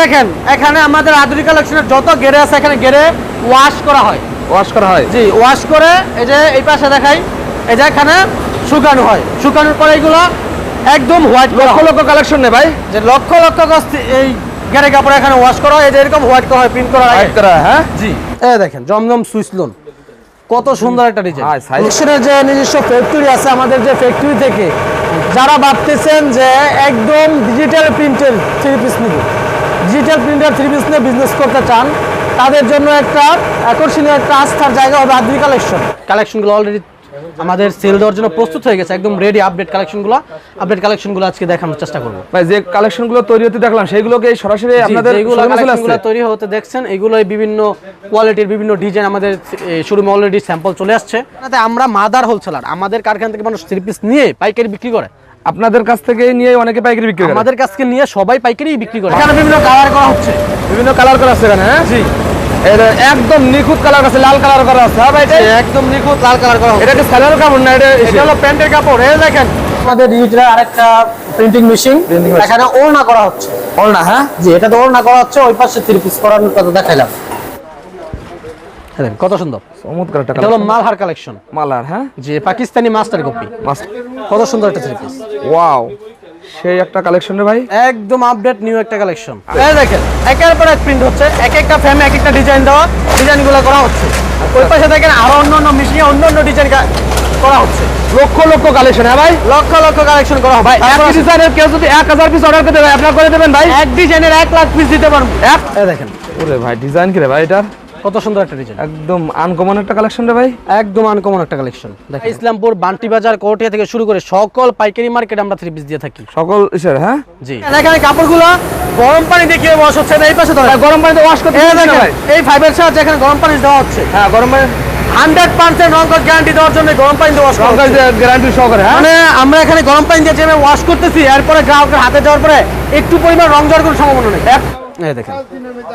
দেখেন এখানে আমাদের আধুনিক কালেকশনের যত গেরে আছে এখানে গেরে ওয়াশ করা হয়। ওয়াশ করা হয়। জি ওয়াশ করে এই যে এই পাশে দেখাই এই যে এখানে শুকানো হয়। শুকানোর পরে এগুলো একদম হোয়াইট লক্ষ লক্ষ কালেকশন নেই ভাই। যে লক্ষ লক্ষ গজ এই গেরে কাপড় এখানে ওয়াশ করা হয়। এই যে এরকম হোয়াইট করা হয় প্রিন্ট করা হয় হোয়াইট করা হ্যাঁ জি। এই দেখেন জমজম সুইচ লোন কত সুন্দর একটা ডিজাইন হ্যাঁ, কালেকশনের যে নিজস্ব ফ্যাক্টরি আছে আমাদের যে ফ্যাক্টরি থেকে যারা ভাবতেছেন যে একদম ডিজিটাল প্রিন্টের থ্রি পিস নিব। ডিজিটাল প্রিন্টার থ্রি পিস নিয়ে বিজনেস করতে চান তাদের জন্য একটা আকর্ষণীয় একটা আস্থার জায়গা হবে আদমি কালেকশন কালেকশনগুলো অলরেডি আমাদের সেল দেওয়ার জন্য প্রস্তুত হয়ে গেছে একদম রেডি আপডেট কালেকশনগুলো আপডেট কালেকশনগুলো আজকে দেখানোর চেষ্টা করব। ভাই যে কালেকশনগুলো তৈরি হতে দেখলাম সেইগুলোকে সরাসরি আপনাদের কালেকশনগুলো তৈরি হতে দেখছেন এগুলো বিভিন্ন কোয়ালিটির বিভিন্ন ডিজাইন আমাদের শোরুমে অলরেডি স্যাম্পল চলে আসছে। আমরা মাদার হোলসেলার আমাদের কারখানা থেকে মানুষ থ্রি পিস নিয়ে পাইকারি বিক্রি করে। আপনাদের কাছ থেকে নিয়ে অনেকে পাইকারি বিক্রি করে। আমাদের কাছকে নিয়ে সবাই পাইকারি বিক্রি করে। এখানে বিভিন্ন কালার করা হচ্ছে। বিভিন্ন কালার করা আছে এখানে হ্যাঁ? জি। এটা একদম নিখুঁত কালার আছে লাল কালার করা আছে হ্যাঁ ভাই? এটা একদম নিখুঁত লাল কালার করা এটা কি স্যালার কাপড় না এটা এটা হলো প্যান্টের কাপড় এই দেখেন। আমাদের ডিজিটাল আরেকটা প্রিন্টিং মেশিন। এখানে ওড়না করা হচ্ছে। ওড়না হ্যাঁ? জি এটা তো ওড়না করা হচ্ছে ওই পাশে থ্রি পিস করানোর কথা দেখাইলাম। দেখেন, কত সুন্দর। চমৎকার একটা এটা হলো কালার মালহার কালেকশন মালার হ্যাঁ? যে পাকিস্তানি মাস্টার কপি কত সুন্দর একটা থ্রি পিস ওয়াও সেই একটা কালেকশন রে ভাই? একদম আপডেট নিউ একটা কালেকশন এই দেখেন একের পর এক প্রিন্ট হচ্ছে এক একটা ফ্রেমে এক একটা ডিজাইন দেওয়া ডিজাইনগুলো করা হচ্ছে। ওই পাশে দেখেন আরও অন্য অন্য মিশিয়ে অন্য অন্য ডিজাইন করা হচ্ছে। লক্ষ লক্ষ কালেকশন হ্যাঁ ভাই? লক্ষ লক্ষ কালেকশন করা হবে। ভাই এক ডিজাইনের কেউ যদি এক হাজার পিস অর্ডার করতে ভাই আপনার করে দেবেন ভাই। এক ডিজাইনের এক লাখ পিস দিতে পারব। এক দেখেন। ওরে ভাই ডিজাইন কি রে ভাই এটার? কত সুন্দর একটা ডিজাইন একদম আনকমন একটা কালেকশন রে ভাই। একদম আনকমন একটা কালেকশন ইসলামপুর বান্টি বাজার কোটিয়া থেকে শুরু করে সকল পাইকারি মার্কেট আমরা থ্রি পিস দিয়ে থাকি। সকল ইসের হ্যাঁ? জি। এখানে কাপড়গুলো গরম পানি দিয়ে কীভাবে ওয়াশ হচ্ছে? না এই পাশে ধরে গরম পানিতে ওয়াশ করতে এই দেখেন এই ফাইবার সাহায্যে এখানে গরম পানি দেওয়া হচ্ছে। হ্যাঁ গরম পানি হান্ড্রেড পার্সেন্ট রং গ্যারান্টি দেওয়ার জন্য গরম পানি দিয়ে ওয়াশ গ্যারান্টি সহকারে মানে আমরা এখানে গরম পানি দিয়ে যেভাবে ওয়াশ করতেছি এরপরে গ্রাহকের হাতে যাওয়ার পরে একটু পরিমাণ রং যাওয়ার কোনো সম্ভাবনা নেই। এই দেখেন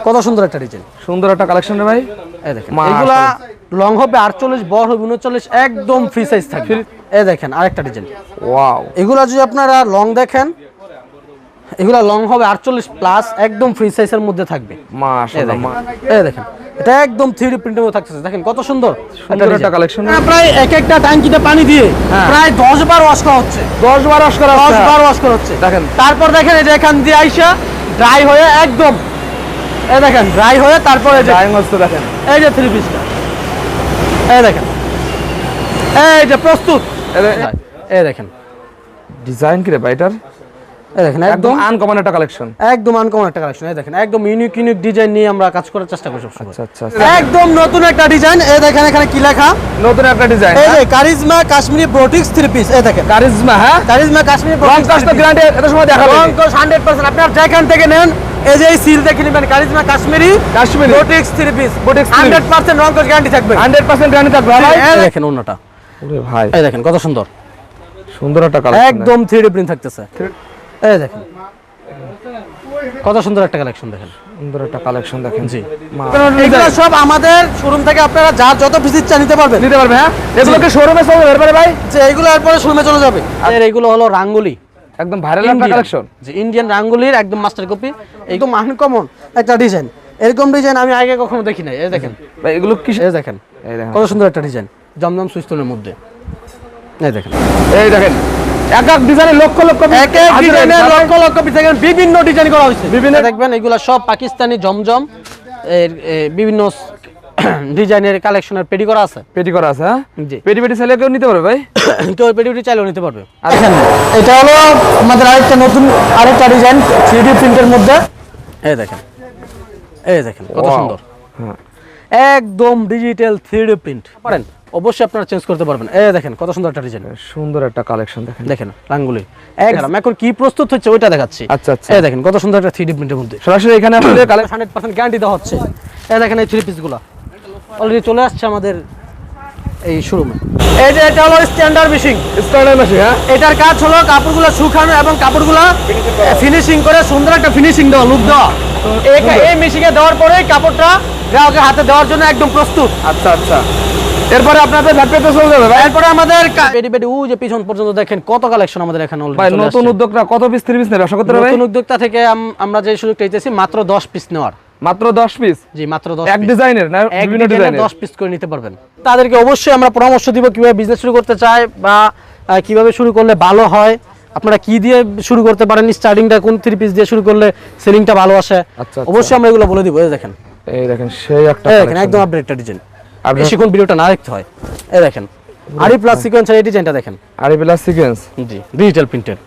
কত সুন্দর একটা ডিজাইন। সুন্দর একটা কালেকশন রে ভাই। এই দেখেন এগুলা লং হবে আটচল্লিশ বড় হবে উনচল্লিশ একদম ফ্রি সাইজ থাকবে। এই দেখেন আরেকটা ডিজাইন। ওয়াও এগুলা যদি আপনারা লং দেখেন এগুলা লং হবে আটচল্লিশ প্লাস একদম ফ্রি সাইজের মধ্যে থাকবে। মাশাআল্লাহ এই দেখেন এটা একদম থ্রি প্রিন্টের মধ্যে থাকতেছে। দেখেন কত সুন্দর সুন্দর একটা collection। হ্যাঁ, প্রায় এক একটা ট্যাঙ্কিতে পানি দিয়ে হ্যাঁ। প্রায় দশ বার ওয়াশ করা হচ্ছে। 10 বার ওয়াশ করা দশ হচ্ছে। বার ওয়াশ করা হচ্ছে। দেখেন। তারপর দেখেন যে এখান দিয়ে আইসা ড্রাই হয়ে একদম এ দেখেন ড্রাই হয়ে তারপরে হচ্ছে দেখেন। এই যে থ্রি পিসটা এই দেখেন এই যে প্রস্তুত। এই দেখেন। ডিজাইন কি রে ভাই এটার? এই দেখেন একদম একদম আনকমন একটা কালেকশন একদম আনকমন একটা কালেকশন এই দেখেন একদম ইউনিক ইউনিক ডিজাইন নিয়ে আমরা কাজ করার চেষ্টা করি সবসময়। আচ্ছা আচ্ছা আচ্ছা। একদম নতুন একটা ডিজাইন এই দেখেন এখানে কি লেখা? নতুন একটা ডিজাইন এই যে কারিজমা কাশ্মীরি ব্রোটিক্স থ্রি পিস এই দেখেন। কারিজমা হ্যাঁ? কারিজমা কাশ্মীরি রং তো গ্যারান্টি এত সময় দেখাবে হান্ড্রেড পার্সেন্ট আপনার যেখান থেকে নেন এই যে এই সিল দেখে নেবেন charisma Kashmiri Kashmiri ব্রোটিক্স three piece Botix three hundred percent রং গ্যারান্টি থাকবে। 100% গ্যারান্টি থাকবে হ্যাঁ এই দেখেন অন্যটা। ওরে ভাই। এই দেখেন কত সুন্দর। সুন্দর একটা কালেকশন একদম থ্রি ডি প্রিন্ট থাকতেছে। এই দেখেন। কত সুন্দর একটা কালেকশন দেখেন। সুন্দর একটা কালেকশন দেখেন। জি। এগুলো সব আমাদের শোরুম থেকে আপনারা যার যত পিস ইচ্ছা নিতে পারবেন। নিতে পারবে হ্যাঁ? এগুলো কি শোরুমে চলবে এরপরে ভাই? যে এইগুলো এরপরে শোরুমে চলে যাবে। আর এগুলো হলো রাঙ্গুলি। একদম ভাইরাল একটা কালেকশন যে ইন্ডিয়ান রাঙ্গুলির একদম মাস্টার কপি একদম আনকমন একটা ডিজাইন এরকম ডিজাইন আমি আগে কখনো দেখি নাই এই দেখেন। ভাই এগুলো কি এই দেখেন। কত সুন্দর একটা ডিজাইন জমজম সুইস্তনের মধ্যে। এই দেখেন। এই দেখেন এক এক ডিজাইনে লক্ষ লক্ষ এক এক ডিজাইনের লক্ষ লক্ষ পিস দেখেন বিভিন্ন ডিজাইন করা হয়েছে। বিভিন্ন দেখবেন এগুলা সব পাকিস্তানি জমজম এর বিভিন্ন ডিজাইনের কালেকশনের পেডি করা আছে। পেটি করা আছে হ্যাঁ? জি। পেটি পেটি চাইলে কেউ নিতে পারবে ভাই? কেউ পেডি পেডি চাইলেও নিতে পারবে। দেখেন এটা হলো আমাদের আরেকটা নতুন আরেকটা ডিজাইন থ্রি ডি প্রিন্টের মধ্যে। এই দেখেন এই দেখেন কত সুন্দর। হ্যাঁ। একদম ডিজিটাল থ্রি ডি প্রিন্ট পারেন? অবশ্যই আপনারা চেঞ্জ করতে পারবেন। এই দেখেন কত সুন্দর একটা ডিজাইন সুন্দর একটা কালেকশন দেখেন। দেখেন রাঙ্গুলি একদম এখন কি প্রস্তুত হচ্ছে ওইটা দেখাচ্ছি। আচ্ছা, আচ্ছা। এই দেখেন কত সুন্দর একটা থ্রি ডি প্রিন্টের মধ্যে। সরাসরি এখানে আসলে কালেকশন হান্ড্রেড পার্সেন্ট গ্যারান্টি দেওয়া হচ্ছে। এই দেখেন এই থ্রি পিসগুলো অলরেডি চলে আসছে আমাদের এই শোরুমে এই যে এটা হলো স্ট্যান্ডার্ড মেশিন স্টাইলের মেশিন হ্যাঁ। এটার কাজ হলো কাপড়গুলো শুকানো এবং কাপড়গুলো ফিনিশিং করে সুন্দর একটা ফিনিশিং দেওয়া লুক দেওয়া। এই- এই মেশিনে দেওয়ার পরে কাপড়টা গ্রাহকের হাতে দেওয়ার জন্য একদম প্রস্তুত। আচ্ছা আচ্ছা। এরপরে আপনাদের চলে যাবে ভাই। এরপরে আমাদের পেডি পেডি উ যে পিছন পর্যন্ত দেখেন কত কালেকশন আমাদের এখানে already ভাই নতুন। উদ্যোগটা কত পিস থ্রি পিস নেবে? ব্যবসা করতে নতুন উদ্যোক্তা থেকে আমরা যে সুযোগটা মাত্র 10 পিস নেওয়ার। মাত্র দশ পিস জি মাত্র 10 এক ডিজাইনের না বিভিন্ন ডিজাইনের 10 পিস করে নিতে পারবেন। তাদেরকে অবশ্যই আমরা পরামর্শ দিব কীভাবে বিজনেস শুরু করতে চায় বা কীভাবে শুরু করলে ভালো হয়। আপনারা কি দিয়ে শুরু করতে পারেন? স্টার্টিংটা কোন থ্রি পিস দিয়ে শুরু করলে সেলিংটা ভালো আসে? আচ্ছা, আচ্ছা। অবশ্যই আমরা এগুলো বলে দিব দেখেন। এই দেখেন সেই একটা দেখেন একদম আপডেট ডিজাইন বেশিক্ষণ ভিডিওটা না দেখতে হয়। এই দেখেন আরি প্লাস সিকোয়েন্সের এই ডিজাইনটা দেখেন। আর প্লাস সিকোয়েন্স জি ডিজিটাল প্রিন্টেড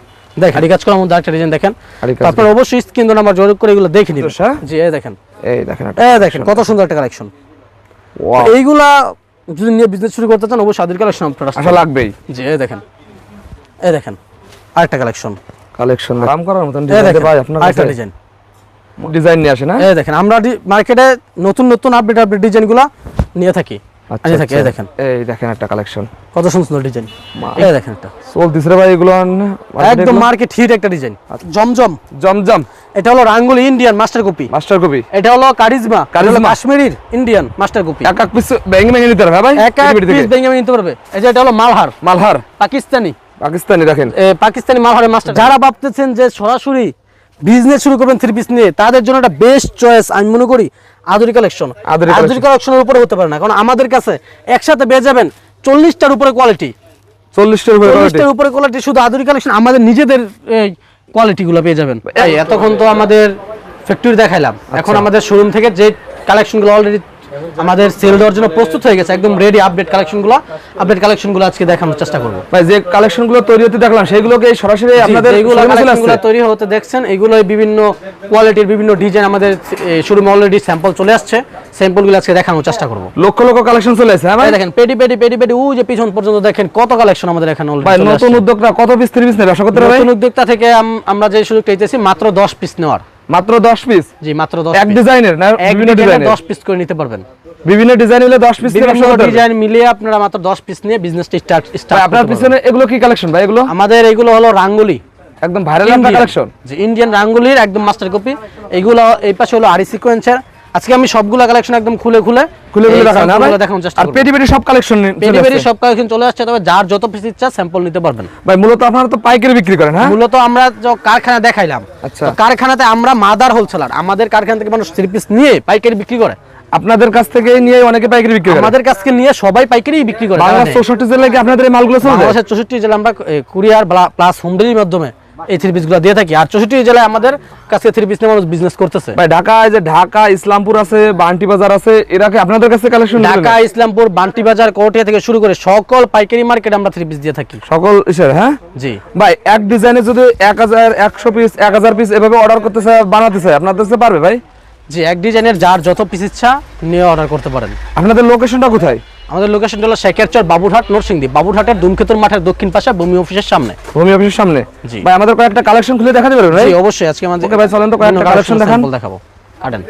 দেখেন আরি কাজ করার মধ্যে একটা ডিজাইন দেখেন। আরি আপনারা অবশ্যই স্ক্রিন নাম্বার যোগাযোগ করে এগুলো দেখে নিবেন? জি এই দেখেন। এই দেখেন এই দেখেন কত সুন্দর একটা কালেকশন এইগুলা যদি নিয়ে বিজনেস শুরু করতে চান অবশ্যই আদির কালেকশন আপনারা আশা লাগবেই। জি এই দেখেন। এই দেখেন আরেকটা কালেকশন কালেকশন আরাম করার মতন ডিজাইন ভাই আপনার আরেকটা ডিজাইন ডিজাইন নিয়ে আসে না? এই দেখেন আমরা মার্কেটে নতুন নতুন আপডেট আপডেট ডিজাইনগুলো নিয়ে থাকি। আচ্ছা থাকি এই আচ্ছা। দেখেন। এই দেখেন একটা কালেকশন কত সুন্দর ডিজাইন এই দেখেন একটা। চলতিস রে ভাই এগুলো একদম মার্কেট হিট একটা ডিজাইন আচ্ছা। জমজম। জমজম। এটা হলো Rangoli Indian master copy master copy এটা হলো কারিজমা। কারিজমা। কাশ্মীরির ইন্ডিয়ান মাস্টার কপি এক এক পিস নিতে হবে ভাই? এক এক পিস নিতে পারবে। এই যে এটা হলো মালহার। মালহার। পাকিস্তানি। পাকিস্তানি দেখেন। পাকিস্তানি মালহারের মাস্টার যারা ভাবতেছেন যে সরাসরি বিজনেস শুরু করবেন থ্রি পিস নিয়ে। তাদের জন্য একটা বেস্ট চয়েস আমি মনে করি আদুরি কালেকশন আদুরি কালেকশনের উপরে হতে পারে না। কারণ আমাদের কাছে একসাথে পেয়ে যাবেন চল্লিশটার উপরে কোয়ালিটি চল্লিশটার উপরে চল্লিশটার উপরে কোয়ালিটি শুধু আদুরি কালেকশন আমাদের নিজেদের কোয়ালিটি গুলো পেয়ে যাবেন। এতক্ষণ তো আমাদের ফ্যাক্টরি দেখাইলাম। আচ্ছা। এখন আমাদের শোরুম থেকে যে কালেকশনগুলো অলরেডি আমাদের সেল দেওয়ার জন্য প্রস্তুত হয়ে গেছে একদম রেডি আপডেট কালেকশনগুলো আপডেট কালেকশনগুলো আজকে দেখানোর চেষ্টা করব। ভাই যে কালেকশনগুলো তৈরি হতে দেখলাম সেগুলোকে সরাসরি আপনাদের showroom কালেকশনগুলো তৈরি হতে দেখছেন এগুলো বিভিন্ন কোয়ালিটির বিভিন্ন ডিজাইন আমাদের শোরুমে অলরেডি স্যাম্পল চলে আসছে। স্যাম্পলগুলো আজকে দেখানোর চেষ্টা করব। লক্ষ লক্ষ কালেকশন চলে আসছে হ্যাঁ ভাই? দেখেন পেডি পেডি পেডি পেডি উ যে পিছন পর্যন্ত দেখেন কত কালেকশন আমাদের এখানে অলরেডি ভাই নতুন উদ্যোগটা কত পিস থ্রি পিস নেবে ব্যবসা করতে ভাই? নতুন উদ্যোক্তা থেকে আমরা যে সুযোগটা দিতেছি মাত্র 10 পিস নেওয়ার। মাত্র দশ পিস জি মাত্র 10 এক ডিজাইনের না বিভিন্ন ডিজাইনের 10 পিস করে নিতে পারবেন। বিভিন্ন ডিজাইন মিলে 10 পিস করে বিভিন্ন ডিজাইন মিলে আপনারা মাত্র 10 পিস নিয়ে বিজনেসটা স্টার্ট স্টার্ট আপনার পিছনে এগুলো কি কালেকশন ভাই এগুলো? আমাদের এগুলো হলো রাঙ্গুলি। একদম ভাইরাল কালেকশন জি ইন্ডিয়ান রাঙ্গুলির একদম মাস্টার কপি এগুলো এই পাশে হলো আরি সিকোয়েন্সের আজকে আমি সবগুলা কালেকশন একদম খুলে খুলে খুলে খুলে দেখান না দেখানোর চেষ্টা আর করব। পেটি পেটি সব কালেকশন পেটি পেটি সব কালেকশন চলে আসছে তবে যার যত পিস ইচ্ছা স্যাম্পল নিতে পারবেন। ভাই মূলত আপনারা তো পাইকারি বিক্রি করেন হ্যাঁ? মূলত আমরা যে কারখানা দেখাইলাম আচ্ছা। কারখানাতে আমরা মাদার হোলসেলার আমাদের কারখানা থেকে মানুষ থ্রি পিস নিয়ে পাইকারি বিক্রি করে। আপনাদের কাছ থেকে নিয়ে অনেকে পাইকারি বিক্রি করে। আমাদের কাছ থেকে নিয়ে সবাই পাইকারি বিক্রি করে বাংলা জানেন? চৌষট্টি জেলায় কি আপনাদের এই মালগুলো চলে যায় বাংলাদেশের চৌষট্টি জেলা আমরা কুরিয়ার প্লাস হোম ডেলিভারির মাধ্যমে এই থ্রি পিসগুলো দিয়ে থাকি। আর চৌষট্টি জেলায় আমাদের কাছে থ্রি পিস নিয়ে মানুষ বিজনেস করতেছে। ভাই ঢাকা যে ঢাকা ইসলামপুর আছে বান্টি বাজার আছে এরা কি আপনাদের কাছে কালেকশন ঢাকা ইসলামপুর বান্টি বাজার কোটিয়া থেকে শুরু করে সকল পাইকারি মার্কেট আমরা থ্রি পিস দিয়ে থাকি। সকল স্যার হ্যাঁ? জি। ভাই এক ডিজাইনে যদি এক হাজার একশো পিস এক হাজার পিস এভাবে অর্ডার করতে চায় বানাতে চায় আপনাদের কাছে পারবে ভাই? জি এক ডিজাইনের যার যত পিস ইচ্ছা নিয়ে অর্ডার করতে পারেন। আপনাদের লোকেশনটা কোথায়? আমাদের লোকেশন হলো শেখেরচর বাবুরহাট নরসিংদী। বাবুরহাটের দুমক্ষেতর মাঠের দক্ষিণ পাশে ভূমি অফিসের সামনে। ভূমি অফিসের সামনে? জি। ভাই আমাদের কয়েকটা কালেকশন খুলে দেখাতে পারবেন ভাই? অবশ্যই। আজকে আমাদের ওকে ভাই, চলেন তো কয়েকটা collection দেখান। দেখাবো। কাটেন।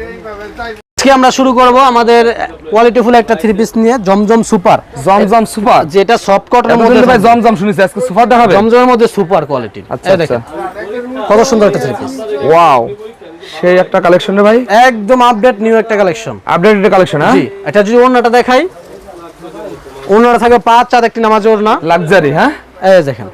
আজকে আমরা শুরু করব আমাদের কোয়ালিটিফুল একটা থ্রি পিস নিয়ে জমজম সুপার। জমজম সুপার? যেটা সফট কটনের মধ্যে ভাই। জমজম। শুনেছি আজকে সুপার দেখাবে জমজমের মধ্যে সুপার কোয়ালিটি আচ্ছা এই আচ্ছা। দেখেন কত সুন্দর একটা থ্রি পিস ওয়াও সেই একটা কালেকশন রে ভাই? একদম আপডেট নিউ একটা কালেকশন আপডেটেড কালেকশন হ্যাঁ? জি এটা যদি ওড়নাটা দেখাই ওড়নাটা থাকবে পাঁচ চার একটি নামাজ ওড়না। লাক্সারি হ্যাঁ? এই দেখেন।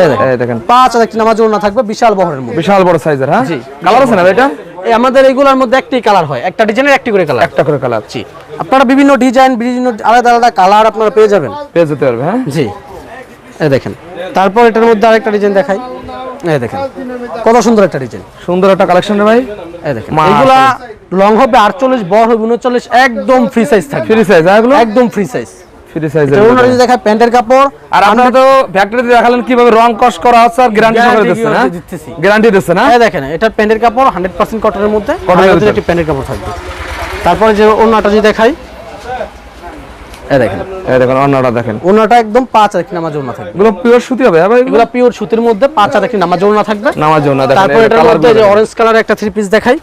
এই দেখেন এই দেখেন। পাঁচ আর একটি নামাজ ওড়না থাকবে বিশাল বহরের মধ্যে। বিশাল বড় সাইজের হ্যাঁ? জি। কালার আছে না এটা? এই আমাদের এইগুলোর মধ্যে একটি কালার হয় একটা ডিজাইনের একটি করে কালার একটা করে কালার জি। আপনারা বিভিন্ন ডিজাইন বিভিন্ন আলাদা আলাদা কালার আপনারা পেয়ে যাবেন। পেয়ে যেতে পারবে হ্যাঁ? জি। এই দেখেন তারপর এটার মধ্যে আরেকটা ডিজাইন দেখাই। এই দেখেন। কত সুন্দর একটা ডিজাইন। সুন্দর একটা কালেকশন রে ভাই। এই দেখেন। এইগুলা লং হবে আটচল্লিশ বড় হবে উনচল্লিশ একদম ফ্রি সাইজ থাকবে। ফ্রি সাইজ এগুলো? একদম ফ্রি সাইজ ফ্রি ওনার যদি দেখায় প্যান্টের কাপড় আর আপনারা তো ফ্যাক্টরিতে দেখালেন কীভাবে রং কস করা হচ্ছে আর গ্যারান্টি হ্যাঁ দিতেছি। গ্যারান্টি দিচ্ছেন হ্যাঁ এই দেখেন এটার প্যান্টের কাপড় হান্ড্রেড পার্সেন্ট কটনের মধ্যে আর একটি প্যান্টের কাপড় থাকবে। তারপরে যে ওনাটা যদি দেখাই দেখেন দেখেন অন্যটা দেখেন। একদম পাঁচ আর নামাজ থাকবে। এগুলো পিওর সুতি হবে ভাই এগুলো এগুলো পিওর সুতির মধ্যে পাঁচ আর নামাজ থাকবে। নামার জন্য দেখেন তারপর এটার মধ্যে যে অরেঞ্জ কালার একটা থ্রি পিস দেখাই।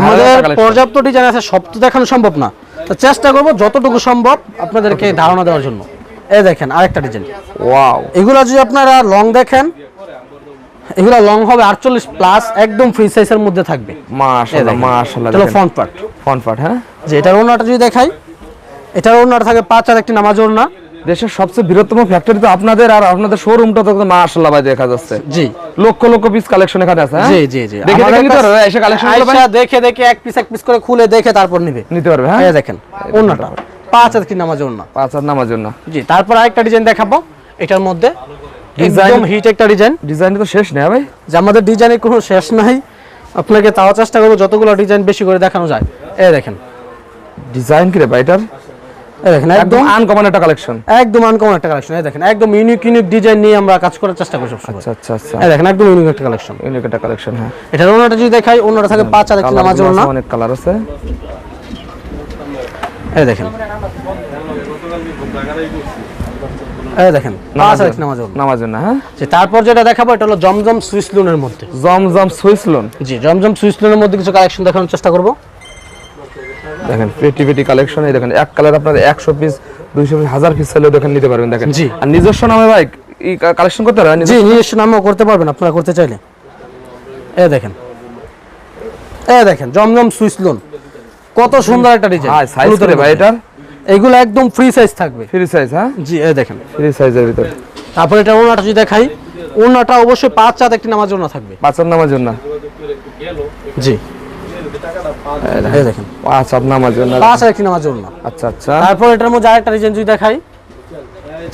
আমাদের পর্যাপ্ত ডিজাইন আছে সব তো দেখানো সম্ভব না। তো চেষ্টা করব যতটুকু সম্ভব আপনাদেরকে ধারণা দেওয়ার জন্য। এই দেখেন আরেকটা ডিজাইন ওয়াও এগুলো যদি আপনারা লং দেখেন এগুলো লং হবে আটচল্লিশ প্লাস একদম ফ্রি সাইজের মধ্যে থাকবে। মাশাআল্লাহ। মাশাআল্লাহ এটা ফ্রন্ট পার্ট ফ্রন্ট পার্ট হ্যাঁ? যে এটার ওনাটা যদি দেখাই এটার ওনাটা থাকে পাঁচ আর একটি নামাজ ওড়না। দেশের সবচেয়ে বৃহত্তম ফ্যাক্টরি তো আপনাদের আর আপনাদের শোরুমটা তো মাশাআল্লাহ ভাই দেখা যাচ্ছে। জি। লক্ষ লক্ষ পিস কালেকশন এখানে আছে হ্যাঁ? জি জি জি। দেখে দেখে নিতে এসে কালেকশন আইসা দেখে দেখে এক পিস এক পিস করে খুলে দেখে তারপর নিবে। নিতে পারবে হ্যাঁ? এই দেখেন ওড়নাটা। পাঁচ আর একটি নামাজ ওড়না। পাঁচ হাত নামার জন্য জি তারপর আরেকটা ডিজাইন দেখাবো। এটার মধ্যে একদম হিট একটা ডিজাইন ডিজাইন তো শেষ নেই ভাই। যে আমাদের ডিজাইনের কোনো শেষ নাই। আপনাকে তাও চেষ্টা করব যতগুলো ডিজাইন বেশি করে দেখানো যায়। এই দেখেন। ডিজাইন কি রে ভাই এটার? দেখেন একদম আনকমন একটা কালেকশন একদম আনকমন একটা কালেকশন দেখেন একদম ইউনিক ইউনিক ডিজাইন নিয়ে আমরা কাজ করার চেষ্টা করি সবসময়। আচ্ছা আচ্ছা আচ্ছা। দেখেন একদম ইউনিক একটা কালেকশন ইউনিক একটা কালেকশন হ্যাঁ। ওনাটা যদি দেখাই ওনাটা থাকে পাঁচ আর একটি নামাজ ওনা অনেক কালার আছে। এই দেখেন। এই দেখেন পাঁচ আর নামাজ ওনা নামার জন্য হ্যাঁ। তারপর যেটা দেখাবো এটা হলো জমজম সুইস লোনের মধ্যে। জমজম সুইস লোন। জি জমজম সুইস লোনের মধ্যে কিছু কালেকশন দেখানোর চেষ্টা করব। দেখেন পেটি পেটি কালেকশন এই দেখেন এক কালার আপনার একশো পিস দুইশো পিস হাজার পিস চাইলেও দেখেন নিতে পারবেন দেখেন। জি। আর নিজস্ব নামে ভাই কালেকশন করতে পারবেন? জি নিজস্ব নামেও করতে পারবেন আপনারা করতে চাইলে। এ দেখেন। এ দেখেন জমজম সুইস লোন কত সুন্দর একটা ডিজাইন হ্যাঁ সাইজ করে ভাই এটা এগুলো একদম ফ্রি সাইজ থাকবে। ফ্রি সাইজ হ্যাঁ? জি এ দেখেন। ফ্রি সাইজের ভিতরে। তারপর এটা ওনাটা যদি দেখাই ওনাটা অবশ্যই পাঁচ চাঁদ একটি নামাজ জন্য থাকবে। পাঁচার নামার জন্য জি। দেখেন পাঁচ হাত নামার জন্য। পাঁচ নামাজ ওনা আচ্ছা আচ্ছা। তারপর এটার মধ্যে আরেকটা ডিজাইন যদি দেখাই।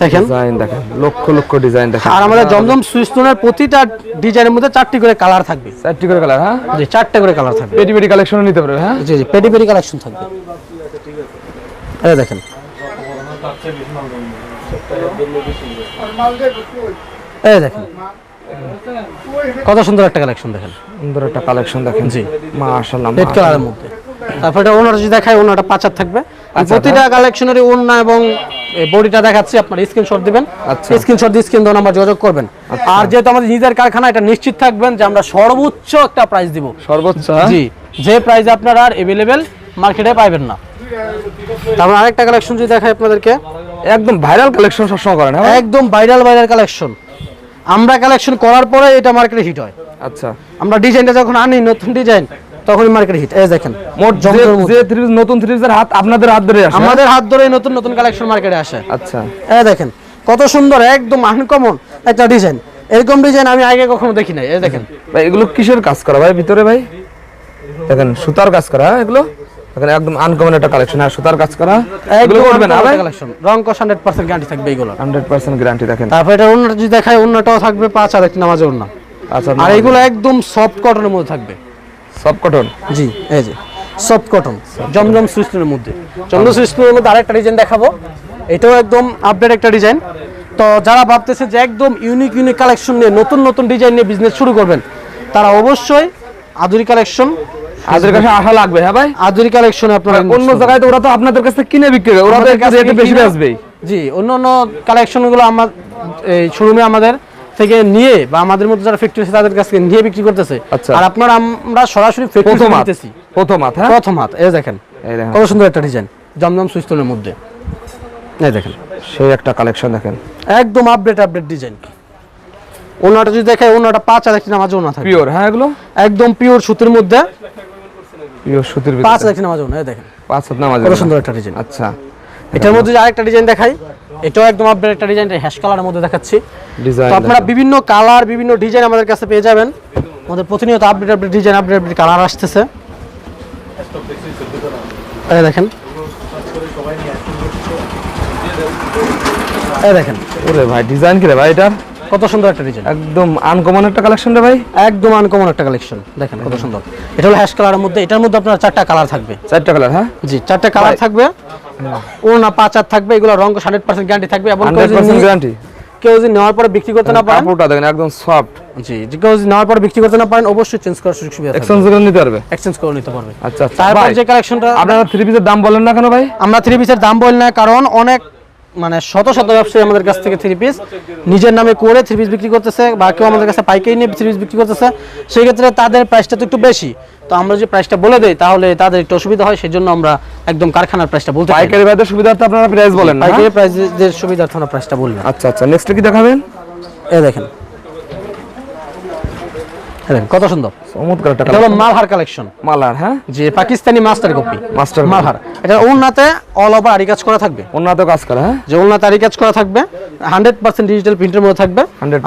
দেখেন। ডিজাইন দেখেন লক্ষ লক্ষ ডিজাইন দেখেন। আর আমাদের জমজম সুইস লোনের প্রতিটা ডিজাইনের মধ্যে চারটি করে কালার থাকবে। চারটি করে কালার হ্যাঁ? জি চারটে করে কালার থাকবে। পেটি পেটি কালেকশন নিতে পারবে হ্যাঁ? জি জি কালেকশন থাকবে। এই দেখেন। এই দেখেন। কত সুন্দর একটা কালেকশন দেখেন। সুন্দর একটা কালেকশন দেখেন। জি। মাশাআল্লাহ রেড কালারের মধ্যে। তারপর এটা ওনার যদি দেখায় ওনাটা পাঁচার থাকবে। পাঁচার, প্রতিটা কালেকশনেরই ওনা এবং বডিটা দেখাচ্ছি আপনার স্ক্রিনশট দিবেন। আচ্ছা। স্ক্রিনশট দিয়ে স্ক্রিন নাম্বার যোগাযোগ করবেন। আর যেহেতু আমাদের নিজের কারখানা এটা নিশ্চিত থাকবেন যে আমরা সর্বোচ্চ একটা প্রাইস দিব। সর্বোচ্চ হ্যাঁ? জি যে প্রাইস আপনারা আর এভেলেবেল মার্কেটে পাইবেন না। তারপর আরেকটা কালেকশন যদি দেখাই আপনাদেরকে। একদম ভাইরাল কালেকশন সবসময় করেন হ্যাঁ একদম ভাইরাল ভাইরাল কালেকশন আমরা কালেকশন করার পরে এটা মার্কেটে হিট হয়। আচ্ছা। আমরা ডিজাইনটা যখন আনি নতুন ডিজাইন তখনই মার্কেটে হিট এই দেখেন মোট যে নতুন থ্রি হাত আপনাদের হাত ধরে আসে? আমাদের হাত ধরে নতুন নতুন কালেকশন মার্কেটে আসে। আচ্ছা। এই দেখেন কত সুন্দর একদম আনকমন একটা ডিজাইন এরকম ডিজাইন আমি আগে কখনো দেখি নাই। এই দেখেন। ভাই এগুলো কিসের কাজ করা ভাই ভিতরে ভাই? দেখেন সুতার কাজ করা হ্যাঁ এগুলো? দেখেন একদম আনকমন একটা কালেকশন আর সুতার কাজ করা। এগুলো না কালেকশন রং কস হান্ড্রেড পার্সেন্ট গ্যারান্টি থাকবে এইগুলো হান্ড্রেড পার্সেন্ট গ্যারান্টি দেখেন। তারপর এটা অন্যটা যদি দেখায় অন্যটাও থাকবে পাঁচ আর একটি নামাজের অন্য। আচ্ছা আর এগুলো একদম সফট কটনের মধ্যে থাকবে। সব কটন জি এই যে সফট কটন জমজম সুইস্টের মধ্যে। জমজম সুইস্টের মধ্যে আরেকটা ডিজাইন দেখাবো। এটাও একদম আপডেট একটা ডিজাইন তো যারা ভাবতেছে যে একদম ইউনিক ইউনিক কালেকশন নিয়ে নতুন নতুন ডিজাইন নিয়ে বিজনেস শুরু করবেন তারা অবশ্যই আধুরি কালেকশন আজের কাছে আশা লাগবে হ্যাঁ ভাই? কালেকশনে আপনারা অন্য জায়গায় তো ওরা তো আপনাদের কাছে কিনে বিক্রি করে ওরা তো রেটে বেশি আসবেই জি অন্য অন্য কালেকশনগুলো আমার এই শোরুমে আমাদের থেকে নিয়ে বা আমাদের মধ্যে যারা ফ্যাক্টরি আছে তাদের কাছ নিয়ে বিক্রি করতেছে। আচ্ছা। আর আপনার আমরা সরাসরি ফ্যাক্টরি নিতেছি। প্রথম হাত হ্যাঁ? প্রথম হাত এই দেখেন। এই দেখেন। কত সুন্দর একটা ডিজাইন জমজম সুইস্তনের মধ্যে। এই দেখেন। সেই একটা কালেকশন দেখেন। একদম আপডেট আপডেট ডিজাইন ওনাটা যদি দেখে ওনাটা পাঁচ আর একটি নামাজ ওনা থাকে পিওর হ্যাঁ এগুলো? একদম পিওর সুতির মধ্যে। পিওর সুতির পাঁচ আর নামাজ ওনা দেখেন। পাঁচ হাত নামাজ কত সুন্দর একটা ডিজাইন আচ্ছা। এটার মধ্যে আরেকটা ডিজাইন দেখাই এটাও একদম আপডেট একটা ডিজাইন হ্যাশ কালারের মধ্যে দেখাচ্ছি। ডিজাইন তো আপনারা বিভিন্ন কালার বিভিন্ন ডিজাইন আমাদের কাছে পেয়ে যাবেন। আমাদের প্রতিনিয়ত update update design update update colour আসতেছে। এই দেখেন। এই দেখেন। ওরে ভাই ডিজাইন কি রে ভাই এটা কত সুন্দর একটা ডিজাইন একদম আনকমন একটা কালেকশন রে ভাই। একদম আনকমন একটা কালেকশন দেখেন কত সুন্দর। এটা হলো হ্যাশ কালারের মধ্যে এটার মধ্যে আপনার চারটা কালার থাকবে। চারটা কালার হ্যাঁ? জি চারটা কালার থাকবে। ও না পাঁচ আর থাকবে এগুলো হান্ড্রেড পার্সেন্ট গ্যারান্টি থাকবে এবং কেউ হান্ড্রেড যদি পার্সেন্ট নিয়ে- গ্যারান্টি কেউ যদি নেওয়ার পরে বিক্রি করতে না পারেন কাপড়টা দেখেন একদম সফট জি যে কেউ যদি নেওয়ার পরে বিক্রি করতে না পারেন অবশ্যই চেঞ্জ করার সুযোগ সুবিধা এক্সচেঞ্জ করে নিতে পারবে। এক্সচেঞ্জ করে নিতে পারবে। আচ্ছা আচ্ছা তারপর যে কালেকশনটা আপনারা থ্রি পিসের দাম বলেন না কেন ভাই? আমরা থ্রি পিসের দাম বলি না কারণ অনেক মানে শত শত ব্যবসায়ী আমাদের কাছ থেকে থ্রি পিস নিজের নামে করে থ্রি পিস বিক্রি করতেছে বা কেউ আমাদের কাছে পাইকারি নিয়ে থ্রি পিস বিক্রি করতেছে সেই ক্ষেত্রে তাদের প্রাইসটা তো একটু বেশি তো আমরা যে প্রাইসটা বলে দেই তাহলে তাদের একটু অসুবিধা হয় সেজন্য আমরা একদম কারখানার প্রাইসটা বলতে। পাইকারি ভাইদের সুবিধার্থে আপনারা প্রাইস বলেন না হ্যাঁ? পাইকারি প্রাইসের সুবিধার্থে আমরা প্রাইসটা বলি আচ্ছা আচ্ছা নেক্সট কি দেখাবেন দেখেন দেখেন কত সুন্দর। চমৎকার এটা হলো কালেকশন মালহার কালেকশন মালার হ্যাঁ? যে Pakistani master copy master Malhar. এটা ওনাতে অল ওভার আরি কাজ করা থাকবে। অন্যত কাজ করা হ্যাঁ? যে ওনাতে আরি কাজ করা থাকবে হান্ড্রেড পার্সেন্ট ডিজিটাল প্রিন্টের মধ্যে থাকবে।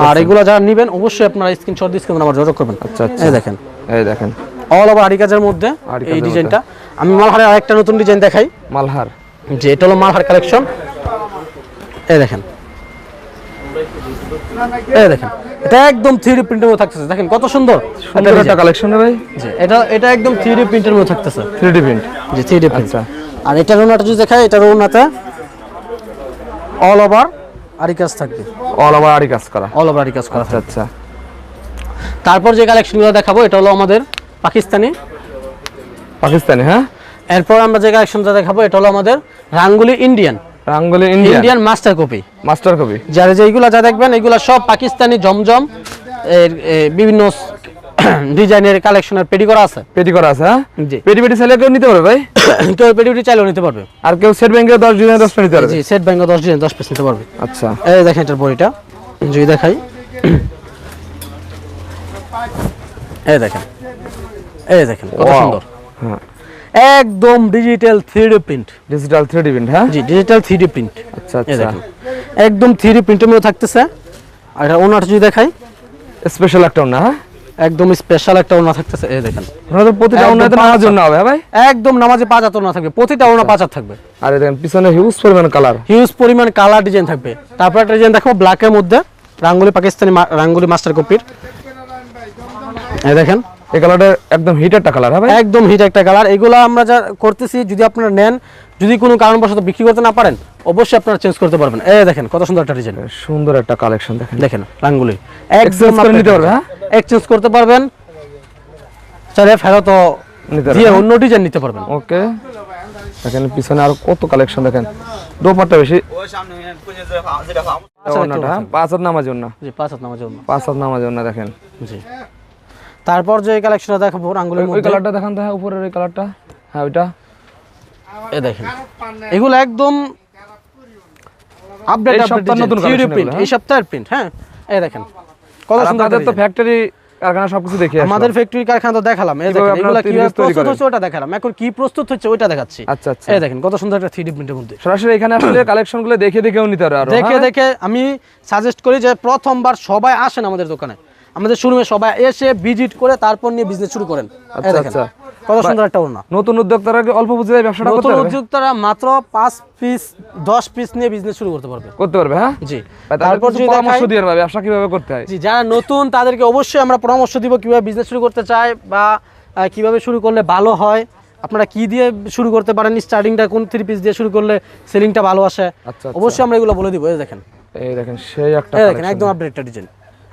আর এগুলো যারা নেবেন অবশ্যই আপনারা স্ক্রিনশট দিয়ে স্ক্রিন নাম্বার যোগাযোগ করবেন। আচ্ছা, আচ্ছা। এই দেখেন। এই দেখেন। অল ওভার আরি কাজের মধ্যে এই ডিজাইনটা। আমি মালহারের আরেকটা নতুন ডিজাইন দেখাই। মালহার। যে এটা হলো মালহার কালেকশন এই দেখেন। এই দেখেন এটা একদম থ্রি প্রিন্টের মধ্যে থাকতেছে। দেখেন কত সুন্দর। সুন্দর একটা কালেকশন ভাই। জি, এটা এটা একদম থ্রি প্রিন্টের মধ্যে থাকতেছে। Three D print three print আচ্ছা। আর যদি দেখায় অল ওভার আরি কাজ থাকবে। অল ওভার আরি কাজ করা। অল ওভার আরি কাজ করা আচ্ছা আচ্ছা। তারপর যে কালেকশনগুলো দেখাবো এটা হলো আমাদের পাকিস্তানি। পাকিস্তানি হ্যাঁ? এরপর আমরা যে কালেকশনটা দেখাবো এটা হলো আমাদের Rangoli Indian Rangoli Indian master copy master copy যারা যেগুলো যা দেখবেন এগুলো সব পাকিস্তানি জমজম এর বিভিন্ন ডিজাইনের কালেকশনের পেডি করা আছে। পেটি করা আছে হ্যাঁ? জি। পেটি পেটি সেলে কেউ নিতে পারবে ভাই? কেউ পেডিউটি চাইলেও নিতে পারবে। আর কেউ সেট ব্যাংকে দশ ডিজাইন দশ নিতে পারবে? জি সেট ব্যাংকে দশ ডিজাইন দশ পিস নিতে পারবে। আচ্ছা। এই দেখেন এটার বড়িটা যদি দেখাই। এই দেখেন। এই দেখেন কত সুন্দর। হ্যাঁ। একদম digital three print digital three D print হ্যাঁ? জি ডিজিটাল থ্রি প্রিন্ট আচ্ছা আচ্ছা। একদম থ্রি প্রিন্টের মধ্যে থাকতেছে। আর এটা ওনাটা যদি দেখাই। স্পেশাল একটা না হ্যাঁ? একদম স্পেশাল একটা ওনা থাকতেছে। এই দেখেন। ওনাদের প্রতিটা একদম ওনাতে পাঁচ জন্য হবে হ্যাঁ ভাই? একদম নামাজে পাঁচ হাত ওনা থাকবে। প্রতিটা ওনা পাঁচ হাত থাকবে। আর দেখেন পিছনে হিউজ পরিমাণ কালার হিউজ পরিমাণ কালার ডিজাইন থাকবে। তারপর একটা ডিজাইন দেখো ব্ল্যাকের মধ্যে। রাঙ্গুলি পাকিস্তানি রাঙ্গুলি মাস্টার কপির এই দেখেন। এই কালারটা একদম হিট একটা কালার হ্যাঁ ভাই? একদম হিট একটা কালার এগুলো আমরা যা করতেছি যদি আপনারা নেন যদি কোনো কারণবশত বিক্রি করতে না পারেন অবশ্যই আপনারা চেঞ্জ করতে পারবেন। এই দেখেন কত সুন্দর একটা ডিজাইন সুন্দর একটা কালেকশন দেখেন। দেখেন রাঙ্গুলি Exchange করে নিতে পারবে, হ্যাঁ? এক্সচেঞ্জ করতে পারবেন। চাইলে ফেরত নিতে দিয়ে অন্য ডিজাইন নিতে পারবেন। ওকে। দেখেন পিছনে আর কত কালেকশন দেখেন। দোপাট্টা বেশি। আচ্ছা, হ্যাঁ? পাঁচ হাত নামার জন্য জি পাঁচ হাত নামার জন্য পাঁচ হাত নামার জন্য দেখেন। জি। তারপর যে কালেকশনটা দেখাবো রাঙ্গুলির ওই মধ্যে। কালারটা দেখান তো হ্যাঁ উপরের ওই কালারটা হ্যাঁ ওইটা। এই দেখেন এগুলো একদম আপডেট আপডেট নতুন প্রিন্ট এই সপ্তাহের প্রিন্ট হ্যাঁ। এই দেখেন কত সুন্দর তো ফ্যাক্টরি কারখানা সবকিছু দেখি আমাদের ফ্যাক্টরি কারখানা তো দেখালাম। এই দেখেন এগুলো কীভাবে প্রস্তুত হচ্ছে ওটা দেখালাম। এখন কি প্রস্তুত হচ্ছে ওইটা দেখাচ্ছি। আচ্ছা আচ্ছা। এই দেখেন কত সুন্দর একটা থ্রি প্রিন্টের মধ্যে। সরাসরি এখানে আসলে কালেকশনগুলো দেখে দেখেও নিতে পারবে আরও দেখে হ্যাঁ? দেখে আমি সাজেস্ট করি যে প্রথমবার সবাই আসেন আমাদের দোকানে। আমাদের শোরুমে সবাই এসে ভিজিট করে তারপর নিয়ে বিজনেস শুরু করেন। আচ্ছা, আচ্ছা। কত সুন্দর একটা ওড়না। নতুন উদ্যোক্তারা অল্প ব্যবসাটা করতে নতুন উদ্যোক্তারা মাত্র পাঁচ পিস দশ পিস নিয়ে বিজনেস শুরু করতে পারবে। করতে পারবে হ্যাঁ? জি। তারপর যদি পরামর্শ দিয়ে পারবে ব্যবসা কীভাবে করতে হয়? জি যারা নতুন তাদেরকে অবশ্যই আমরা পরামর্শ দিব কীভাবে বিজনেস শুরু করতে চায় বা কীভাবে শুরু করলে ভালো হয়। আপনারা কি দিয়ে শুরু করতে পারেন? স্টার্টিংটা কোন থ্রি পিস দিয়ে শুরু করলে সেলিংটা ভালো আসে? আচ্ছা। অবশ্যই আমরা এগুলো বলে দিব এই দেখেন। এই দেখেন সেই একটা দেখেন একদম আপডেট ডিজাইন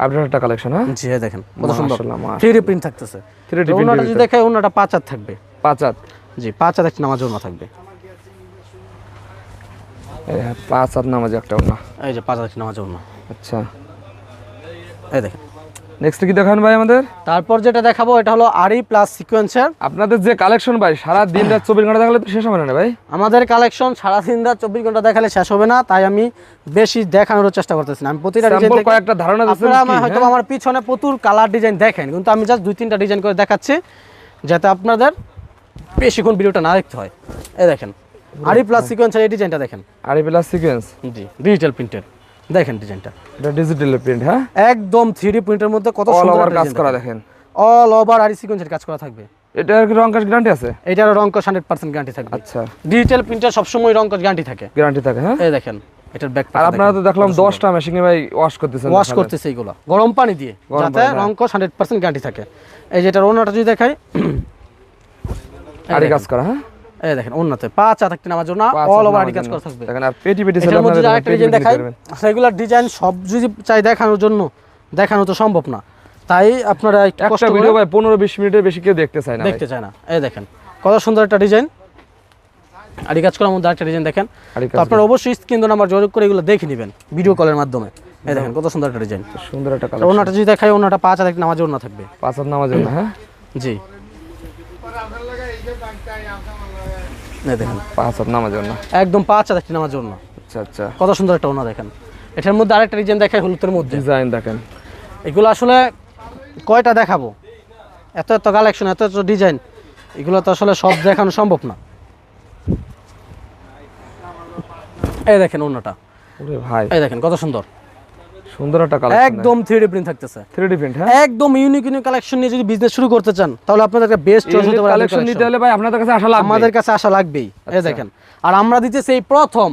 একটা কালেকশন হ্যাঁ? জি দেখেন। কত সুন্দর। থ্রি প্রিন্ট থাকতেছে। 3D তো ওনাটা যদি দেখে ওনাটা পাঁচ হাত থাকবে। পাঁচ হাত। জি পাঁচ হাত একটা নামাজ ওনা থাকবে। হ্যাঁ, পাঁচ হাত নামাজ একটা ওনা এই যে পাঁচ হাত নামাজ জন্য আচ্ছা। এই দেখেন। নেক্সট কি দেখান ভাই আমাদের? তারপর যেটা দেখাবো এটা হলো আরি প্লাস সিকোয়েন্সের আপনাদের যে কালেকশন ভাই সারা দিন রাত চব্বিশ ঘণ্টা থাকলে তো শেষ হবে না ভাই? আমাদের কালেকশন সারাদিন রাত চব্বিশ ঘণ্টা দেখালে শেষ হবে না তাই আমি বেশি দেখানোর চেষ্টা করতেছি আমি প্রতিটা ডিজাইন কয়েকটা ধারণা আপনারা হয়তো হ্যাঁ? আমার পিছনে প্রচুর কালার ডিজাইন দেখেন কিন্তু আমি জাস্ট দুই তিনটা ডিজাইন করে দেখাচ্ছি যাতে আপনাদের বেশিক্ষণ ভিডিওটা না দেখতে হয়। এই দেখেন আরি প্লাস সিকোয়েন্সের এই ডিজাইনটা দেখেন। আর প্লাস সিকোয়েন্স জি ডিজিটাল প্রিন্টের দেখেন ডিজাইনটা। এটা ডিজিটাল প্রিন্ট হ্যাঁ? একদম থ্রি প্রিন্টের মধ্যে কত সুন্দর ওভার কাজ করা দেখেন। অল ওভার আরি সিকোয়েন্সের কাজ করা থাকবে। এটা আর কি রং কাজ গ্যারান্টি আছে? এটার হান্ড্রেড পার্সেন্ট গ্যারান্টি থাকবে। আচ্ছা। ডিজিটাল প্রিন্টার সবসময় রঙ্কশ গ্যারান্টি থাকে। গ্যারান্টি থাকে হ্যাঁ? এই দেখেন এটার ব্যাক আর আপনারা তো দেখলাম দশটা মেশিনে ভাই ওয়াশ করতেছেন ওয়াশ করতেছে এইগুলো। গরম পানি দিয়ে যাতে হান্ড্রেড পার্সেন্ট গ্যারান্টি থাকে। এই যেটা ওনাটা যদি দেখাই। আরি কাজ করা হ্যাঁ? এই দেখেন ওনাতে পাঁচ হাত একটি নামার জন্য অল ওভার নামার কাজ। করা থাকবে। দেখেন আর পেটি পেটি এটার মধ্যে যদি আরেকটা ডিজাইন দেখাই করবেন। সেগুলোর ডিজাইন সব যদি চাই দেখানোর জন্য দেখানো তো সম্ভব না। তাই আপনারা একটু কষ্ট একটা ভিডিও ভাই পনেরো বিশ মিনিটের বেশি কেউ দেখতে চায় না দেখতে চায় না। এই দেখেন কত সুন্দর একটা ডিজাইন আরি কাজ করার মধ্যে একটা ডিজাইন দেখেন। তো আপনারা অবশ্যই স্ক্রিন নাম্বার যোগাযোগ করে এগুলো দেখে নেবেন ভিডিও কলের মাধ্যমে। এই দেখেন কত সুন্দর একটা ডিজাইন সুন্দর একটা কালার ওনাটা যদি দেখাই ওনাটা পাঁচ হাজার নামাজ ওনা থাকবে। পাঁচ হাত নামার জন্য হ্যাঁ? জি। দেখেন পাঁচ হাত নামার জন্য একদম পাঁচ হাজার নামাজ ওনা আচ্ছা আচ্ছা। কত সুন্দর একটা ওনা দেখেন। এটার মধ্যে আরেকটা ডিজাইন দেখাই হলুদের মধ্যে। ডিজাইন দেখেন। এগুলো আসলে কয়টা দেখাবো? এত এত কালেকশন এত এত ডিজাইন এগুলো তো আসলে সব দেখানো সম্ভব না। এই দেখেন অন্যটা ভাই। এই দেখেন কত সুন্দর। সুন্দর একটা কালেকশন একদম 3D প্রিন্ট থাকতেছে। 3D প্রিন্ট হ্যাঁ? একদম ইউনিক ইউনিক কালেকশন নিয়ে যদি বিজনেস শুরু করতে চান তাহলে আপনাদের একটা বেস্ট চয়েস হতে পারে কালেকশন নিতে হলে ভাই আপনাদের কাছে আসা লাগবে আমাদের কাছে আসা লাগবেই। এই আচ্ছা। দেখেন। আর আমরা দিতেছি এই প্রথম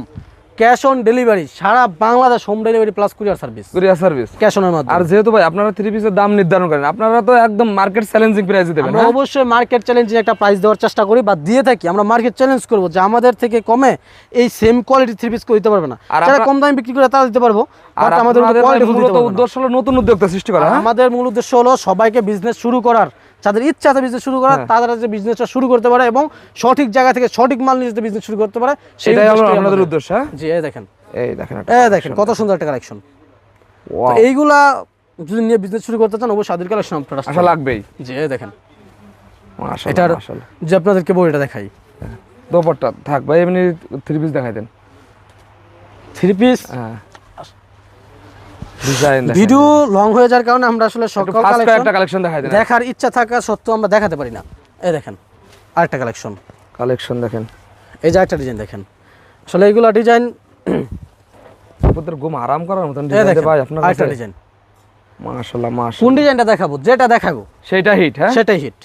cash on delivery Sara Bangladesh home delivery plus courier service courier service cash অনের মাধ্যমে। আর যেহেতু ভাই আপনারা থ্রি পিসের দাম নির্ধারণ করেন আপনারা তো একদম মার্কেট চ্যালেঞ্জিং প্রাইসে দেবেন আমরা হ্যাঁ? অবশ্যই মার্কেট চ্যালেঞ্জিং একটা প্রাইস দেওয়ার চেষ্টা করি বা দিয়ে থাকি। আমরা মার্কেট চ্যালেঞ্জ করব যে আমাদের থেকে কমে এই সেম কোয়ালিটি থ্রি পিস দিতে পারবে না। আর যারা কম দামে বিক্রি করে তারা দিতে পারব আর আমাদের মূলত উদ্দেশ্য হলো নতুন উদ্যোক্তা সৃষ্টি করা হ্যাঁ? আমাদের মূল উদ্দেশ্য হলো সবাইকে বিজনেস শুরু করার। যাদের ইচ্ছা আছে বিজনেস শুরু করার হ্যাঁ। তারা যে বিজনেসটা শুরু করতে পারে এবং সঠিক জায়গা থেকে সঠিক মাল নিয়ে বিজনেস শুরু করতে পারে সেটাই হলো আমাদের। উদ্দেশ্য হ্যাঁ? জি এই দেখেন। এই দেখেন এই দেখেন কত সুন্দর একটা কালেকশন এইগুলা যদি নিয়ে বিজনেস শুরু করতে চান অবশ্যই আদির কালেকশন আপনারা আশা লাগবেই। জি এই দেখেন। এটার যে আপনাদেরকে বইটা দেখাই। দোপাট্টা থাক ভাই এমনি থ্রি পিস দেখাই দেন। থ্রি পিস হ্যাঁ। ভিডিও লং হয়ে যাওয়ার কারণে আমরা আসলে সকল কালেকশন একটা কালেকশন দেখাই দেখার ইচ্ছা থাকা সত্ত্বেও আমরা দেখাতে পারি না। এই দেখেন আরেকটা কালেকশন কালেকশন দেখেন। এই যে একটা ডিজাইন দেখেন। আসলে এইগুলা ডিজাইন আপনাদের ঘুম আরাম করার মতন ডিজাইন ভাই আপনার আরেকটা ডিজাইন মাশাআল্লাহ মাশাআল্লাহ। কোন ডিজাইনটা দেখাবো? যেটা দেখাবো সেইটা হিট হ্যাঁ? সেটাই হিট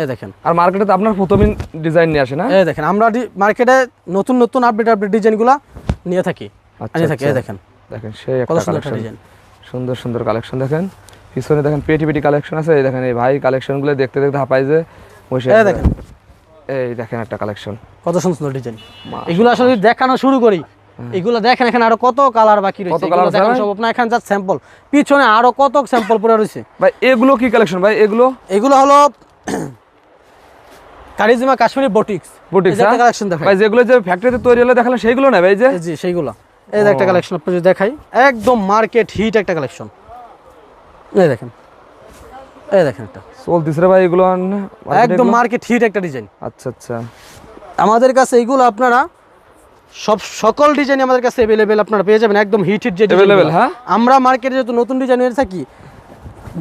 এই দেখেন। আর মার্কেটে তো আপনার প্রথমে ডিজাইন নিয়ে আসে না? এই দেখেন আমরা মার্কেটে নতুন নতুন আপডেট আপডেট ডিজাইনগুলো নিয়ে থাকি। আচ্ছা, নিয়ে থাকি এই আচ্ছা। দেখেন। দেখেন সেই একটা সুন্দর কালেকশন সুন্দর সুন্দর কালেকশন দেখেন। পিছনে দেখেন পেটি পেটি কালেকশন আছে এই দেখেন এই ভাই কালেকশনগুলো দেখতে দেখতে হাঁপাই যে বসে দেখেন। এই দেখেন একটা কালেকশন কত সুন্দর ডিজাইন এগুলো আসলে দেখানো শুরু করি এগুলো দেখেন এখানে আরও কত কালার বাকি রয়েছে। এগুলো আছে দেখানো ভাই? এখানে যা স্যাম্পল পিছনে আরও কত স্যাম্পল পড়ে রয়েছে। ভাই এগুলো কি কালেকশন ভাই? এগুলো? এগুলো হলো Karishma Kashmiri boutiques boutique collection দেখাই। ভাই যেগুলো যে ফ্যাক্টরিতে তৈরি হলে দেখালে সেইগুলো না ভাই যে? জি সেইগুলো। এই একটা কালেকশন আপনি দেখাই। একদম মার্কেট হিট একটা কালেকশন এই দেখেন। এই দেখেন একটা। চলতিস রে ভাই এগুলো একদম মার্কেট হিট একটা ডিজাইন আচ্ছা আচ্ছা। আমাদের কাছে এইগুলো আপনারা সব সকল ডিজাইন আমাদের কাছে অ্যাভেলেবেল আপনারা পেয়ে যাবেন। একদম হিট হিট যে ডিজাইন হ্যাঁ? আমরা মার্কেটে যেহেতু নতুন ডিজাইন এনে থাকি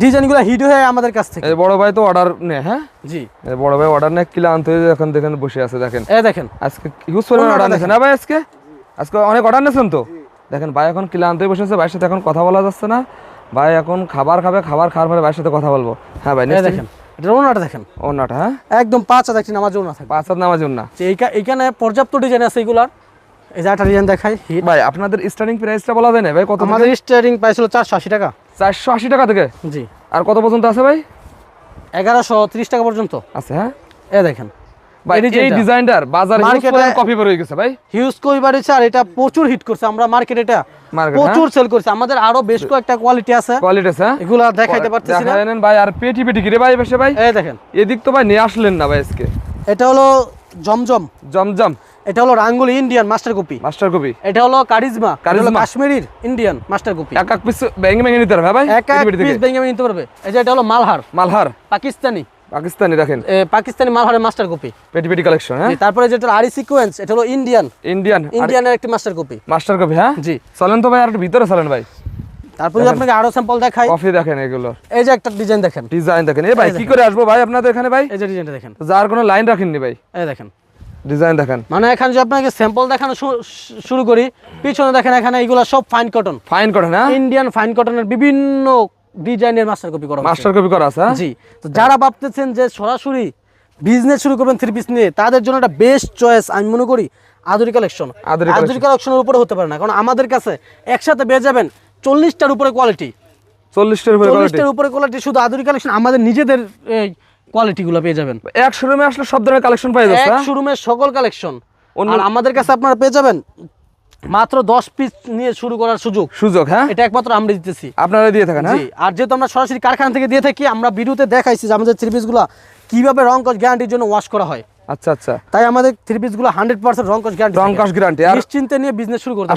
ডিজাইনগুলো হিট হয়ে আমাদের কাছ থেকে। বড় ভাই তো অর্ডার নে হ্যাঁ? জি। বড় ভাই অর্ডার নে কিলা আনতে হয়ে এখন দেখেন বসে আছে দেখেন। এই দেখেন। আজকে পরিমাণ order অর্ডার দেখেন। না ভাই আজকে? আজকে অনেক অর্ডার নিয়েছেন তো? দেখেন ভাই এখন কিলা আনতে বসে আছে ভাইয়ের সাথে এখন কথা বলা যাচ্ছে না। ভাই এখন খাবার খাবে খাবার খাওয়ার পরে ভাইয়ের সাথে কথা বলব। হ্যাঁ ভাই দেখেন এটা ওনাটা দেখেন। হ্যাঁ? একদম পাঁচ হাজার একটি নামাজ ওনা থাকবে। পাঁচ নামাজ এইখানে পর্যাপ্ত ডিজাইন আছে এগুলার। এই যে একটা ডিজাইন দেখাই ভাই আপনাদের স্টার্টিং প্রাইসটা বলা যায় না ভাই কত আমাদের স্টারিং প্রাইস হলো চারশো আশি টাকা। চারশো আশি টাকা থেকে? জি। আর কত পর্যন্ত আছে ভাই? এগারোশো ত্রিশ টাকা পর্যন্ত। আছে হ্যাঁ? এ দেখেন এই ডিজাইনটার বাজার কপি বের হয়ে গেছে ভাই। হিউজ কই বাড়িছে আর এটা প্রচুর হিট করছে আমরা মার্কেটে এটা প্রচুর সেল করছে আমাদের আরও বেশ কয়েকটা কোয়ালিটি আছে। কোয়ালিটি আছে এগুলা দেখাইতে পারতেছি না। দেখা ভাই আর পেটি পেটি কিরে ভাই বসে ভাই? এই দেখেন। এদিক তো ভাই নিয়ে আসলেন না ভাই আজকে। এটা হলো জমজম। জমজম। এটা হলো Rangoli Indian master copy master copy এটা হলো কারিজমা হলো কারিজমা। কাশ্মীরির ইন্ডিয়ান মাস্টার কপি এক এক পিস ভেঙে ভেঙে নিতে হবে ভাই? এক এক পেটি পেটি পিস ভেঙে নিতে পারবে। এই যে এটা হলো মালহার। মালহার। পাকিস্তানি। পাকিস্তানি দেখেন? পাকিস্তানি মালহারের মাস্টার কপি পেটি পেটি কালেকশন হ্যাঁ? তারপরে যেটা আরি সিকোয়েন্স এটা হলো ইন্ডিয়ান ইন্ডিয়ান ইন্ডিয়ানের একটি মাস্টার কপি মাস্টার কপি হ্যাঁ? জি। চলেন তো ভাই আর ভিতরে চলেন ভাই। তারপরে আপনাকে আরও স্যাম্পল দেখাই। কফি দেখেন এগুলো। এই যে একটা ডিজাইন দেখেন। ডিজাইন দেখেন। এ ভাই কি করে আসব ভাই আপনাদের এখানে ভাই? এই যে ডিজাইনটা দেখেন। যার কোনো লাইন রাখেননি ভাই। এই দেখেন। ডিজাইন দেখেন। মানে এখানে যদি আপনাকে স্যাম্পল দেখানো শুরু করি পিছনে দেখেন এখানে এইগুলো সব ফাইন কটন ফাইন করে না ইন্ডিয়ান ফাইন কটনের বিভিন্ন ডিজাইনের মাস্টার কপি করা মাস্টার কপি করা আছে হ্যাঁ? জি তো যারা ভাবতেছেন যে সরাসরি বিজনেস শুরু করবেন থ্রি পিস নিয়ে তাদের জন্য একটা বেস্ট চয়েস আমি মনে করি আদুরি কালেকশন আদুরি কালেকশনের উপরে হতে পারে না কারণ আমাদের কাছে একসাথে পেয়ে যাবেন চল্লিশটার উপরে কোয়ালিটি চল্লিশটার উপরে চল্লিশটার উপরে কোয়ালিটি শুধু আদুরি কালেকশন আমাদের নিজেদের কোয়ালিটিগুলো পেয়ে যাবেন। এক শোরুমে আসলে সব ধরনের কালেকশন এক যাচ্ছে হ্যাঁ? শোরুমের সকল কালেকশন আর আমাদের কাছে আপনারা পেয়ে যাবেন মাত্র দশ পিস নিয়ে শুরু করার সুযোগ। সুযোগ হ্যাঁ? এটা একমাত্র আমরা দিতেছি। আপনারা দিয়ে থাকেন হ্যাঁ? জি আর যেহেতু আমরা সরাসরি কারখানা থেকে দিয়ে থাকি আমরা ভিডিওতে দেখাইছি যে আমাদের থ্রি পিসগুলো কীভাবে রং গ্যারান্টির জন্য ওয়াশ করা হয়। আচ্ছা আচ্ছা। তাই আমাদের থ্রি পিসগুলো হান্ড্রেড পার্সেন্ট রং কস গ্যারান্টি রং কস গ্যারান্টি আর নিশ্চিন্তে নিয়ে বিজনেস শুরু করতে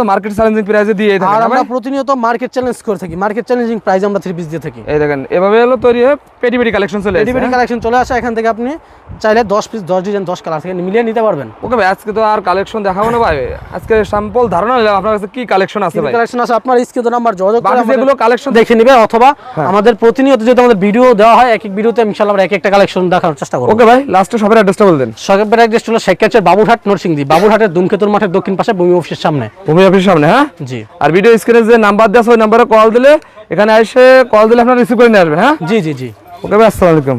তো মার্কেট চ্যালেঞ্জিং প্রাইসে দিয়ে আর আমরা প্রতিনিয়ত মার্কেট চ্যালেঞ্জ করে থাকি। মার্কেট চ্যালেঞ্জিং প্রাইস আমরা থ্রি পিস দিয়ে থাকি। এই দেখেন এভাবে হলো তৈরি পেটি পেটি কালেকশন চলে আসে হ্যাঁ? কালেকশন চলে আসে এখান থেকে আপনি চাইলে দশ পিস দশ ডিজাইন দশ কালার থেকে মিলিয়ে নিতে পারবেন। ওকে ভাই আজকে তো আর কালেকশন দেখাবো না ভাই। আজকে স্যাম্পল ধারণা নিলাম আপনার কাছে কি কালেকশন আছে ভাই। কালেকশন আছে? আপনার স্ক্রিন নাম্বার যোগাযোগ করে যেগুলো কালেকশন দেখে নিবে অথবা হ্যাঁ। আমাদের প্রতিনিয়ত যেহেতু আমাদের ভিডিও দেওয়া হয় এক এক ভিডিওতে ইনশাআল্লাহ আমরা এক একটা কালেকশন দেখানোর চেষ্টা করব। ওকে ভাই লাস্টে সবার অ্যাড্রেসটা বল দেন। সকেবের অ্যাড্রেস হলো শেখকাচের বাবুরহাট নরসিংদী। বাবুরহাটের দুমখেতুর মাঠের দক্ষিণ পাশে ভূমি অফিসের সামনে। ভূমি অফিসের সামনে হ্যাঁ? জি। আর ভিডিও স্ক্রিনে যে নাম্বার দেওয়া আছে ওই নাম্বারে কল দিলে এখানে এসে কল দিলে আপনারা রিসিভ করে নিয়ে আসবেন হ্যাঁ? জি জি জি। ওকে ভাই আসসালামু আলাইকুম।